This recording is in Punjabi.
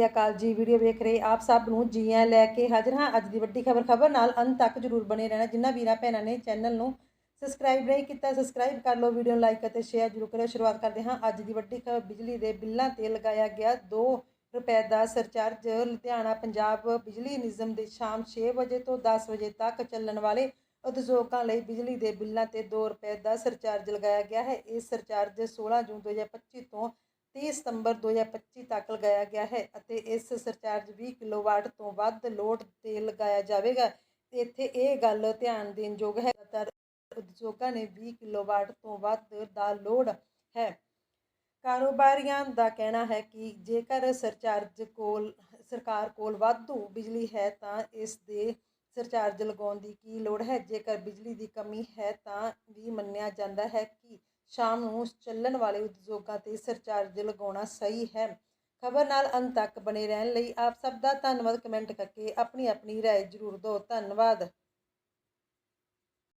ਸ੍ਰੀ ਅਕਾਲ ਜੀ, ਵੀਡੀਓ ਵੇਖ ਰਹੇ ਆਪ ਸਭ ਨੂੰ ਜੀ ਆਇਆਂ ਲੈ ਕੇ ਹਾਜ਼ਰ ਹਾਂ। ਅੱਜ ਦੀ ਵੱਡੀ ਖਬਰ ਖਬਰ ਨਾਲ ਅੰਤ ਤੱਕ ਜਰੂਰ ਬਣੇ ਰਹਿਣਾ। ਜਿਨ੍ਹਾਂ ਵੀਰਾਂ ਭੈਣਾਂ ਨੇ ਚੈਨਲ ਨੂੰ ਸਬਸਕ੍ਰਾਈਬ ਨਹੀਂ ਕੀਤਾ, ਸਬਸਕ੍ਰਾਈਬ ਕਰ ਲਓ ਵੀਡੀਓ ਨੂੰ ਲਾਈਕ ਅਤੇ ਸ਼ੇਅਰ ਜਰੂਰ ਕਰਿਓ। ਸ਼ੁਰੂਆਤ ਕਰਦੇ ਹਾਂ। ਅੱਜ ਦੀ ਵੱਡੀ ਖਬਰ, ਬਿਜਲੀ ਦੇ ਬਿੱਲਾਂ ਤੇ ਲਗਾਇਆ ਗਿਆ 2 ਰੁਪਏ ਦਾ ਸਰਚਾਰਜ। ਲੁਧਿਆਣਾ, ਪੰਜਾਬ ਬਿਜਲੀ ਨਿਗਮ ਦੇ ਸ਼ਾਮ 6 ਵਜੇ ਤੋਂ 10 ਵਜੇ ਤੱਕ ਚੱਲਣ ਵਾਲੇ ਉਦਯੋਗਾਂ ਲਈ ਬਿਜਲੀ ਦੇ ਬਿੱਲਾਂ ਤੇ 2 ਰੁਪਏ ਦਾ ਸਰਚਾਰਜ ਲਗਾਇਆ ਗਿਆ ਹੈ। ਇਹ ਸਰਚਾਰਜ 16 ਜੂਨ 2025 ਤੋਂ 30 ਸਤੰਬਰ 2025 ਤੱਕ ਲਗਾਇਆ ਗਿਆ ਹੈ ਅਤੇ ਇਸ ਸਰਚਾਰਜ 20 ਕਿਲੋਵਾਟ ਤੋਂ ਵੱਧ ਲੋਡ ਤੇ ਲਗਾਇਆ ਜਾਵੇਗਾ। ਇੱਥੇ ਇਹ ਗੱਲ ਧਿਆਨ ਦੇਣ ਯੋਗ ਹੈ ਜ਼ਿਆਦਾਤਰ ਉਦਯੋਗਾਂ ਨੇ 20 ਕਿਲੋਵਾਟ ਤੋਂ ਵੱਧ ਦਾ ਲੋਡ ਹੈ। ਕਾਰੋਬਾਰੀਆਂ ਦਾ ਕਹਿਣਾ ਹੈ ਕਿ ਜੇਕਰ ਸਰਚਾਰਜ ਕੋਲ, ਸਰਕਾਰ ਕੋਲ ਵਾਧੂ ਬਿਜਲੀ ਹੈ ਤਾਂ ਇਸ ਦੇ ਸਰਚਾਰਜ ਲਗਾਉਣ ਦੀ ਕੀ ਲੋੜ ਹੈ? ਜੇਕਰ ਬਿਜਲੀ ਦੀ ਕਮੀ ਹੈ ਤਾਂ ਵੀ ਮੰਨਿਆ ਜਾਂਦਾ ਹੈ ਕਿ ਸ਼ਾਮ ਨੂੰ ਚੱਲਣ ਵਾਲੇ ਉਦਯੋਗਾਂ ਤੇ ਸਰਚਾਰਜ ਲਗਾਉਣਾ ਸਹੀ ਹੈ। ਖਬਰ ਨਾਲ ਅੰਤ ਤੱਕ ਬਣੇ ਰਹਿਣ ਲਈ ਆਪ ਸਭ ਦਾ ਧੰਨਵਾਦ ਕਮੈਂਟ ਕਰਕੇ ਆਪਣੀ ਆਪਣੀ ਰਾਏ ਜ਼ਰੂਰ ਦਿਓ। ਧੰਨਵਾਦ।